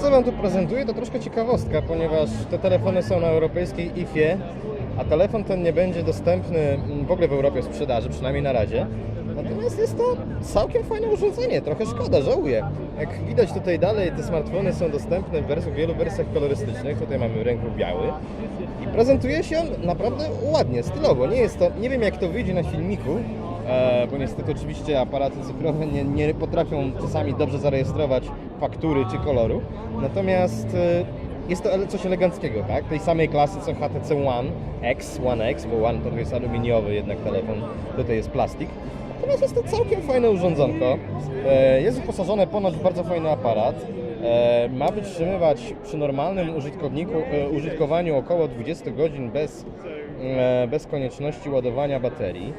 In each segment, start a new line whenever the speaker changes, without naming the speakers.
co Wam tu prezentuję, to troszkę ciekawostka, ponieważ te telefony są na europejskiej IFie, a telefon ten nie będzie dostępny w ogóle w Europie w sprzedaży, przynajmniej na razie. Natomiast jest to całkiem fajne urządzenie, trochę szkoda, żałuję. Jak widać tutaj dalej, te smartfony są dostępne w wersji, w wielu wersjach kolorystycznych. Tutaj mamy ręku biały. I prezentuje się on naprawdę ładnie, stylowo. Nie jest to, nie wiem jak to wyjdzie na filmiku, bo niestety oczywiście aparaty cyfrowe nie, nie potrafią czasami dobrze zarejestrować faktury czy koloru. Natomiast e, jest to coś eleganckiego, tak? Tej samej klasy co HTC One X, One X, bo One to jest aluminiowy jednak telefon, tutaj jest plastik. Natomiast jest to całkiem fajne urządzonko. E, Jest wyposażone ponoć w bardzo fajny aparat. E, Ma wytrzymywać przy normalnym użytkowniku, e, użytkowaniu około 20 godzin bez, bez konieczności ładowania baterii.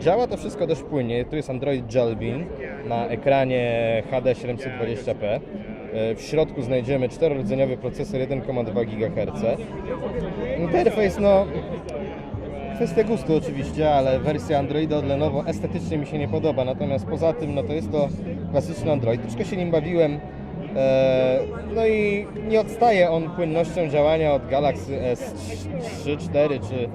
Działa to wszystko dość płynnie. Tu jest Android Jelly na ekranie HD 720p. E, W środku znajdziemy czterordzeniowy procesor 1,2 GHz. Interfejs no Kwestia gustu oczywiście, ale wersja Androida od Lenovo estetycznie mi się nie podoba. Natomiast poza tym, no to jest to klasyczny Android. Troszkę się nim bawiłem. E, no i nie odstaje on płynnością działania od Galaxy S3, 4 czy,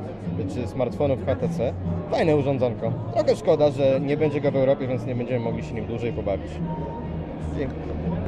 czy smartfonów HTC. Fajne urządzonko. Trochę szkoda, że nie będzie go w Europie, więc nie będziemy mogli się nim dłużej pobawić. Dziękuję.